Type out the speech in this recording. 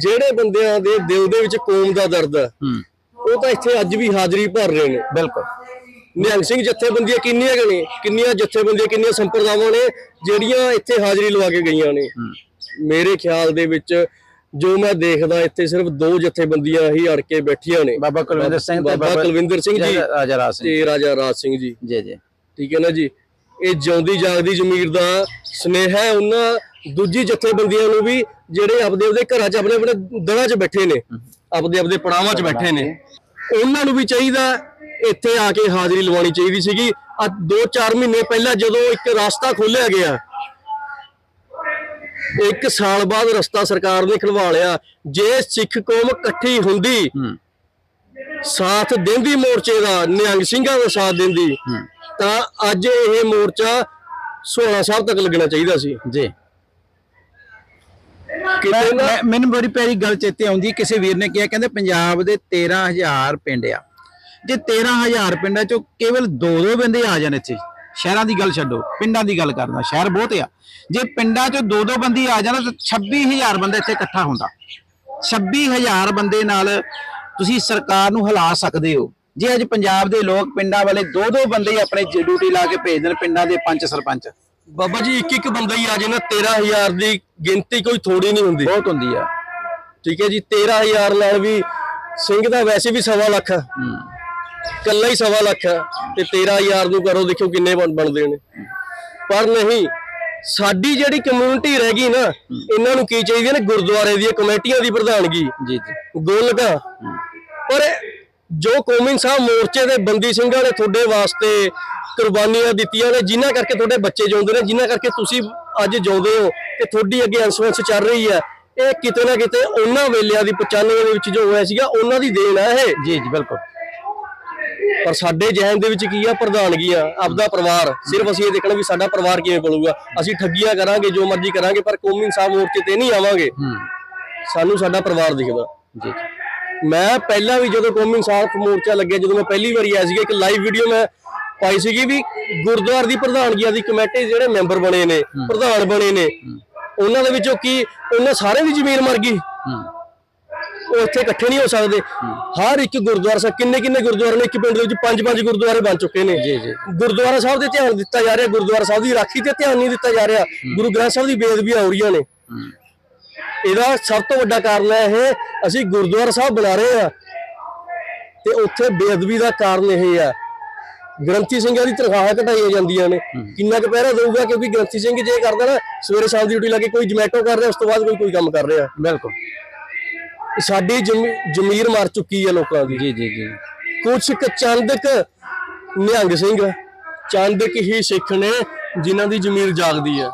ਜਿਹੜੇ ਬੰਦਿਆਂ ਦੇ ਦਿਲ ਦੇ ਵਿੱਚ ਕੌਮ ਦਾ ਦਰਦ ਹੈ ਉਹ ਤਾਂ ਇੱਥੇ ਅੱਜ ਵੀ ਹਾਜ਼ਰੀ ਭਰ ਰਹੇ ਨੇ। ਬਿਲਕੁਲ। ਨਿਹੰਗ ਸਿੰਘ ਜਥੇਬੰਦੀਆਂ ਕਿੰਨੀਆਂ ਨੇ? ਕਿੰਨੀਆਂ ਜਥੇਬੰਦੀਆਂ ਕਿੰਨੀਆਂ ਸੰਪਰਦਾਵਾਂ ਨੇ ਜਿਹੜੀਆਂ ਇੱਥੇ ਹਾਜ਼ਰੀ ਲਵਾ ਕੇ ਗਈਆਂ ਨੇ? ਮੇਰੇ ਖਿਆਲ ਦੇ ਵਿੱਚ ਜੋ ਮੈਂ ਦੇਖਦਾ ਇੱਥੇ ਸਿਰਫ ਦੋ ਜਥੇਬੰਦੀਆਂ ਹੀ ਅੜ ਕੇ ਬੈਠੀਆਂ ਨੇ। ਬਾਬਾ ਕੁਲਵਿੰਦਰ ਸਿੰਘ ਤੇ ਬਾਬਾ ਕੁਲਵਿੰਦਰ ਸਿੰਘ ਜੀ ਰਾਜਾ ਰਾਜ ਸਿੰਘ ਤੇ ਰਾਜਾ ਰਾਜ ਸਿੰਘ ਜੀ। ਜੀ ਜੀ। ਠੀਕ ਹੈ ਨਾ ਜੀ? ਇਹ ਜਿਉਂਦੀ ਜਾਗਦੀ ਜ਼ਮੀਰ ਦਾ ਸਨੇਹ ਹੈ ਉਹਨਾਂ ਦੂਜੀ ਜਥੇਬੰਦੀਆਂ ਨੂੰ ਵੀ ਜਿਹੜੇ ਆਪਦੇ ਆਪਦੇ ਘਰਾਂ 'ਚ ਆਪਣੇ ਆਪਣੇ ਦਰਾਂ 'ਚ ਬੈਠੇ ਨੇ ਆਪਦੇ ਆਪਦੇ ਪੜਾਵਾਂ 'ਚ ਬੈਠੇ ਨੇ। ਉਹਨਾਂ ਨੂੰ ਵੀ ਚਾਹੀਦਾ ਇੱਥੇ ਆ ਕੇ ਹਾਜ਼ਰੀ ਲਵਾਉਣੀ ਚਾਹੀਦੀ ਸੀਗੀ। ਆ 2-4 ਮਹੀਨੇ ਪਹਿਲਾਂ ਜਦੋਂ ਇੱਕ ਰਸਤਾ ਖੋਲ੍ਹਿਆ ਗਿਆ ਇੱਕ ਸਾਲ ਬਾਅਦ ਰਸਤਾ ਸਰਕਾਰ ਨੇ ਖਲਵਾ ਲਿਆ ਜੇ ਸਿੱਖ ਕੌਮ ਇਕੱਠੀ ਹੁੰਦੀ ਸਾਥ ਦਿੰਦੀ ਮੋਰਚੇ ਦਾ ਨਿਹੰਗ ਸਿੰਘਾਂ ਦਾ ਸਾਥ ਦਿੰਦੀ ਤਾਂ ਅੱਜ ਇਹ ਮੋਰਚਾ 16 ਸਾਹਿਬ ਤੱਕ ਲੱਗਣਾ ਚਾਹੀਦਾ ਸੀ। ਜੀ। ਕਿਤੇ ਮੈਂ- ਨਾ ਮੈਂ- ਮੈਨੂੰ ਬੜੀ ਪਿਆਰੀ ਗੱਲ ਚੇਤੇ ਆਉਂਦੀ ਹੈ, ਕਿਸੇ ਵੀਰ ਨੇ ਕਿਹਾ ਕਹਿੰਦੇ ਪੰਜਾਬ ਦੇ 13000 ਪਿੰਡ ਆ। ਜੇ 13000 ਪਿੰਡਾਂ ਚੋਂ ਕੇਵਲ ਦੋ ਦੋ ਬੰਦੇ ਆ ਜਾਣ ਇੱਥੇ ਸ਼ਹਿਰਾਂ ਦੀ ਗੱਲ ਛੱਡੋ ਪਿੰਡਾਂ ਦੀ ਗੱਲ ਕਰਦਾ ਸ਼ਹਿਰ ਬਹੁਤ ਆ। ਜੇ ਪਿੰਡਾਂ ਚੋਂ ਦੋ ਦੋ ਬੰਦੇ ਆ ਜਾਣ ਤਾਂ 26000 ਬੰਦਾ ਇੱਥੇ ਇਕੱਠਾ ਹੁੰਦਾ। 26000 ਬੰਦੇ ਨਾਲ ਤੁਸੀਂ ਸਰਕਾਰ ਨੂੰ ਹਿਲਾ ਸਕਦੇ ਹੋ। ਜੇ ਅੱਜ ਪੰਜਾਬ ਦੇ ਲੋਕ ਪਿੰਡਾਂ ਵਾਲੇ ਦੋ ਦੋ ਬੰਦੇ ਹੀ ਆਪਣੇ ਡਿਊਟੀ ਲਾ ਕੇ ਭੇਜ ਦੇਣ ਪਿੰਡਾਂ ਦੇ ਪੰਚ ਸਰਪੰਚ। ਬਾਬਾ ਜੀ ਇੱਕ ਇੱਕ ਬੰਦਾ ਹੀ ਆ ਜੇ ਨਾ 13000 ਦੀ ਗਿਣਤੀ ਕੋਈ ਥੋੜੀ ਨਹੀਂ ਹੁੰਦੀ। ਬਹੁਤ ਹੁੰਦੀ ਆ। ਠੀਕ ਹੈ ਜੀ 13000 ਨਾਲ ਵੀ ਸਿੰਘ ਦਾ ਵੈਸੇ ਵੀ ਸਵਾ ਲੱਖ ਹੈ ਹੂੰ। ਕੱਲਾ ਹੀ ਸਵਾ ਲੱਖ ਹੈ ਤੇ 13000 ਨੂੰ ਕਰੋ ਦੇਖੋ ਕਿੰਨੇ ਬਣ- ਬਣਦੇ ਨੇ। ਪਰ ਨਹੀਂ ਸਾਡੀ ਜਿਹੜੀ ਕਮਿਊਨਿਟੀ ਰਹਿ ਗਈ ਨਾ ਇਹਨਾਂ ਨੂੰ ਕੀ ਚਾਹੀਦੀ ਹੈ ਨਾ ਗੁਰਦੁਆਰੇ ਦੀਆਂ ਕਮੇਟੀਆਂ ਦੀ ਪ੍ਰਧਾਨਗੀ। ਜੀ ਜੀ। ਗੋਲਕਾ। ਪਰ ਜੋ ਕੋਮਿੰਗ ਸਾਹਿਬ ਮੋਰਚੇ ਦੇ ਬੰਦੀ ਸਿੰਘਾਂ ਨੇ ਤੁਹਾਡੇ ਵਾਸਤੇ ਕੁਰਬਾਨੀਆਂ ਦਿੱਤੀਆਂ ਨੇ ਜਿਨ੍ਹਾਂ ਕਰਕੇ ਤੁਹਾਡੇ ਬੱਚੇ ਜਿਉਂਦੇ ਨੇ ਜਿਨ੍ਹਾਂ ਕਰਕੇ ਤੁਸੀਂ ਅੱਜ ਜਿਉਂਦੇ ਹੋ ਤੇ ਤੁਹਾਡੀ ਅੱਗੇ ਅੰਸਵੰਸ ਚੱਲ ਰਹੀ ਹੈ। ਇਹ ਕਿਤੇ ਨਾ ਕਿਤੇ ਉਹਨਾਂ ਵੇਲਿਆਂ ਦੀ 95 ਦੇ ਵਿੱਚ ਜੋ ਹੋਇਆ ਸੀਗਾ ਉਹਨਾਂ ਦੀ ਦੇਣ ਹੈ ਇਹ। ਜੀ ਜੀ ਬਿਲਕੁਲ। ਪਰ ਸਾਡੇ ਜਹਿਨ ਦੇ ਵਿੱਚ ਕੀ ਆ? ਪ੍ਰਧਾਨਗੀਆਂ ਆਪਦਾ ਪਰਿਵਾਰ। ਸਿਰਫ ਅਸੀਂ ਇਹ ਦੇਖਣਾ ਵੀ ਸਾਡਾ ਪਰਿਵਾਰ ਕਿਵੇਂ ਪਲੂਗਾ ਅਸੀਂ ਠੱਗੀਆਂ ਕਰਾਂਗੇ ਜੋ ਮਰਜ਼ੀ ਕਰਾਂਗੇ ਪਰ ਕੋਮਿੰਗ ਸਾਹਿਬ ਮੋਰਚੇ ਤੇ ਨਹੀਂ ਆਵਾਂਗੇ। ਸਾਨੂੰ ਸਾਡਾ ਪਰਿਵਾਰ ਦਿਖਦਾ। ਜੀ। ਮੈਂ ਪਹਿਲਾਂ ਵੀ ਜਦੋਂ ਕੌਮੀ ਇਨਸਾਫ ਮੋਰਚਾ ਲੱਗਿਆ ਜਦੋਂ ਮੈਂ ਪਹਿਲੀ ਵਾਰੀ ਆਇਆ ਸੀਗਾ ਇੱਕ ਲਾਈਵ ਵੀਡੀਓ ਮੈਂ ਪਾਈ ਸੀਗੀ ਵੀ ਗੁਰਦੁਆਰ ਦੀ ਪ੍ਰਧਾਨਗੀਆਂ ਦੀ ਕਮੇਟੀ ਜਿਹੜੇ ਮੈਂਬਰ ਬਣੇ ਨੇ ਪ੍ਰਧਾਨ ਬਣੇ ਨੇ ਉਹਨਾਂ ਦੇ ਵਿੱਚੋਂ ਕੀ ਉਹਨਾਂ ਸਾਰਿਆਂ ਦੀ ਜ਼ਮੀਨ ਮਰ ਗਈ। ਉਹ ਇੱਥੇ ਇਕੱਠੇ ਨਹੀਂ ਹੋ ਸਕਦੇ। ਹਰ ਇੱਕ ਗੁਰਦੁਆਰਾ ਸਾਹਿਬ ਕਿੰਨੇ ਕਿੰਨੇ ਗੁਰਦੁਆਰੇ ਨੇ ਇੱਕ ਪਿੰਡ ਦੇ ਵਿੱਚ ਪੰਜ ਪੰਜ ਗੁਰਦੁਆਰੇ ਬਣ ਚੁੱਕੇ ਨੇ। ਜੀ ਜੀ। ਗੁਰਦੁਆਰਾ ਸਾਹਿਬ ਦੇ ਧਿਆਨ ਦਿੱਤਾ ਜਾ ਰਿਹਾ ਗੁਰਦੁਆਰਾ ਸਾਹਿਬ ਦੀ ਰਾਖੀ ਤੇ ਧਿਆਨ ਨਹੀਂ ਦਿੱਤਾ ਜਾ ਰਿਹਾ। ਗੁਰੂ ਗ੍ਰੰਥ ਸਾਹਿਬ ਦੀ ਬੇਅਦਬੀਆਂ ਹੋ ਰਹੀਆਂ ਨੇ। ਇਹਦਾ ਸਭ ਤੋਂ ਵੱਡਾ ਕਾਰਨ ਹੈ ਇਹ ਅਸੀਂ ਗੁਰਦੁਆਰਾ ਸਾਹਿਬ ਬਣਾ ਰਹੇ ਆ ਤੇ ਉੱਥੇ ਬੇਅਦਬੀ ਦਾ ਕਾਰਨ ਇਹ ਆ ਗ੍ਰੰਥੀ ਸਿੰਘਾਂ ਦੀ ਤਨਖਾਹਾਂ ਘਟਾਈਆਂ ਜਾਂਦੀਆਂ ਨੇ। ਕਿੰਨਾ ਕੁ ਪਹਿਰਾ ਦੇਊਗਾ? ਕਿਉਂਕਿ ਗ੍ਰੰਥੀ ਸਿੰਘ ਜੇ ਕਰਦਾ ਨਾ ਸਵੇਰੇ ਸ਼ਾਮ ਦੀ ਡਿਊਟੀ ਲਾ ਕੇ ਕੋਈ ਜਮੈਟੋ ਕਰ ਰਿਹਾ ਉਸ ਤੋਂ ਬਾਅਦ ਕੋਈ ਕੋਈ ਕੰਮ ਕਰ ਰਿਹਾ। ਬਿਲਕੁਲ। ਸਾਡੀ ਜ਼ਮੀ- ਜ਼ਮੀਰ ਮਰ ਚੁੱਕੀ ਹੈ ਲੋਕਾਂ ਦੀ। ਜੀ ਜੀ ਜੀ। ਕੁਛ ਕੁ ਚੰਦਕ ਨਿਹੰਗ ਸਿੰਘ ਚੰਦਕ ਹੀ ਸਿੱਖ ਨੇ ਜਿਨ੍ਹਾਂ ਦੀ ਜ਼ਮੀਰ ਜਾਗਦੀ ਹੈ।